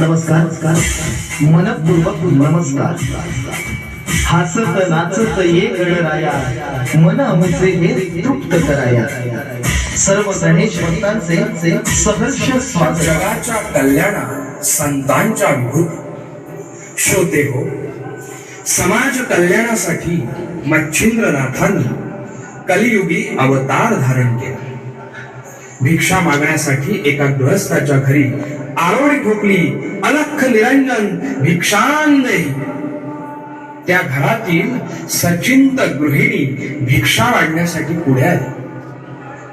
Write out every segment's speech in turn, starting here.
नमस्कार. मनपूर्वक नमस्कार. हसत नाचत ये गणराया. मन आमचे हे तृप्त कराया. सर्व गणेश भक्तांचे सहर्ष स्वागताच्या कल्याणा संतांच्या भूत श्रोते हो समाज कल्याणासाठी मच्छिंद्रनाथांनी कलियुगी अवतार धारण केला. भिक्षा मागण्यासाठी एका गृहस्थाच्या घरी आरोळी ठोकली अलख निरंजन भिक्षांदेही त्या घरातील सचिंत गृहिणी भिक्षा वाढण्यासाठी पुढे आली.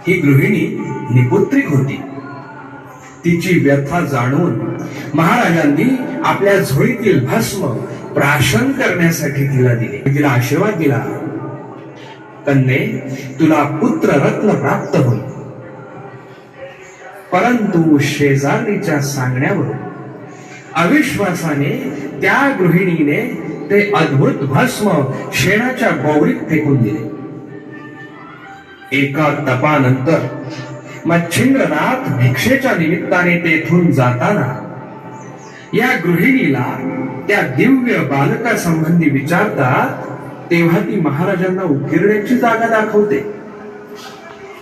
ही गृहिणी निपुत्रिक होती. तिची व्यथा जाणून महाराजांनी आपल्या झोळीतील भस्म प्राशन करण्यासाठी तिला दिले. तिला आशीर्वाद दिला. कन्ये तुला पुत्र रत्न प्राप्त होईल. परंतु शेजारीच्या सांगण्यावरून अविश्वासाने त्या गृहिणीने ते अद्भुत भस्म शेणाच्या गौरीत फेकून दिले. एका तपानंतर मच्छिंद्रनाथ भिक्षेच्या निमित्ताने तेथून जाताना या गृहिणीला त्या दिव्य बालकासंबंधी विचारतात तेव्हा ती महाराजांना उकिरण्याची जागा दाखवते.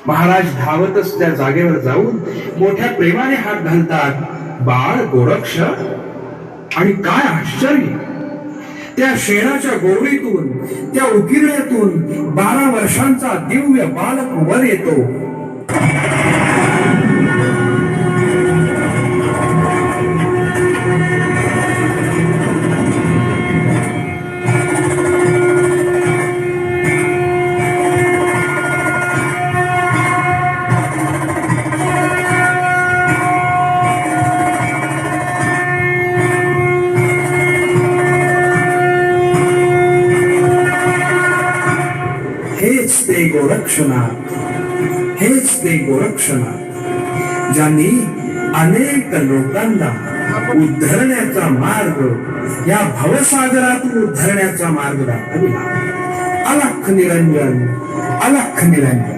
महाराज धावतच त्या जागेवर जाऊन मोठ्या प्रेमाने हात घालतात. बाळ गोरक्ष आणि काय आश्चर्य! त्या शेणाच्या गोवळीतून त्या उकिरण्यातून बारा वर्षांचा दिव्य बालक वर येतो. ते गोरक्षनाथ हेच ते गोरक्षनाथ ज्यांनी अनेक लोकांना उद्धरण्याचा मार्ग या भवसागरातून उद्धरण्याचा मार्ग दाखविला. अलख निरंजन अलख निरंजन.